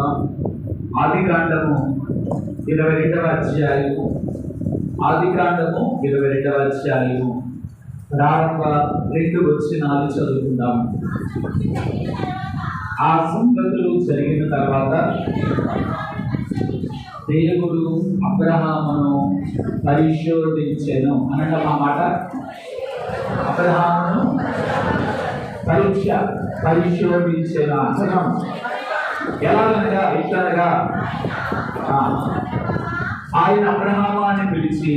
ఆదికాండము ఇరవై రెండవ అధ్యాయము. ఆదికాండము ఇరవై రెండవ అధ్యాయము. ప్రారంభ రెండు వచ్చినాలు చదువుకుందాం. ఆ సంగతులు జరిగిన తర్వాత దేవుడు అబ్రహామును పరిశోధించాను అనడం ఆ మాట? అబ్రహామును పరీక్ష పరిశోధించెను అంటున్నాం ఎలాగనగా ఇట్లనగా ఆ, ఆయన అబ్రహామాన్ని పిలిచి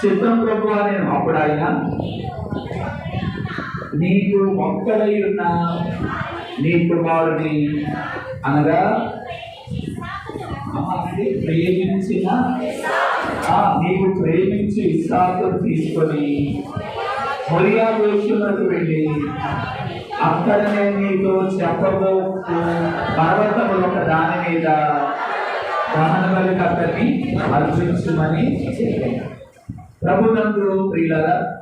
చిత్రం ప్రభు నేను అప్పుడు ఆయన నీకు మొక్కలై ఉన్న నీ కుమారుని అనగా అమ్మకి ప్రేమించిన నీవు ప్రేమించి ఇస్సాకు తీసుకొని మొరియా దేశంలోకి వెళ్ళి అక్కడనే నీకు చెప్పబో పర్వతము ఒక దాని మీద దహన బలి అర్పించమని చెప్పాను ప్రభునందు ప్రియులరా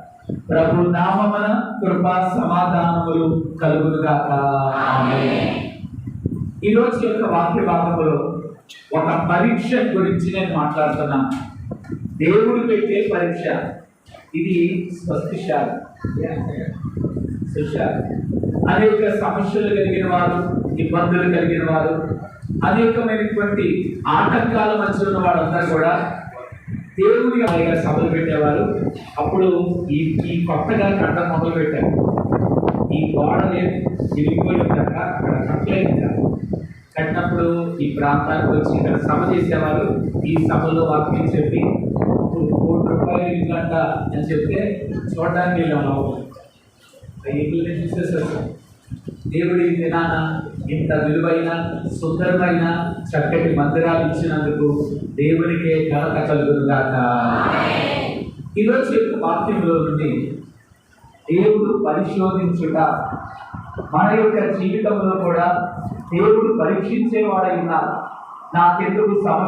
ప్రభు నామమున కృపా సమాధానములు కలుగునుగాక. ఆమేన్. ఈ రోజు యొక్క వాక్య భాగంలో ఒక పరీక్ష గురించి నేను మాట్లాడుతున్నాను. దేవుడు పెట్టే పరీక్ష. ఇది స్వస్తిశాల. చూశారు. అనేక సమస్యలు కలిగిన వారు ఇబ్బందులు కలిగిన వారు అనేకమైనటువంటి ఆటంకాల మధ్య ఉన్న వాళ్ళందరూ కూడా దేవుని ఆయన సభలు పెట్టేవారు. అప్పుడు ఈ ఈ కొత్తగా కట్ట మొదలు పెట్టారు ఈ గోడ లేదు కనుక అక్కడ కట్టలేదు కట్టినప్పుడు ఈ ప్రాంతానికి వచ్చి ఇక్కడ సభ చేసేవారు. ఈ సభలో వాక్యం చెప్పి కోటి రూపాయలు ఇల్లంట అని చెప్తే చూడడానికి వెళ్ళాము ఇల్లుని చూసేసారు దేవుడి దినాన ఇంత విలువైన సుందరమైన చక్కటి మందిరాలు ఇచ్చినందుకు దేవునికే ఘనత కలుగునుగాక. ఈరోజు యొక్క వాక్యంలో నుండి దేవుడు పరిశోధించుట మన యొక్క జీవితంలో కూడా దేవుడు పరీక్షించేవాడై ఉన్నారు నాకెందుకు సమస్య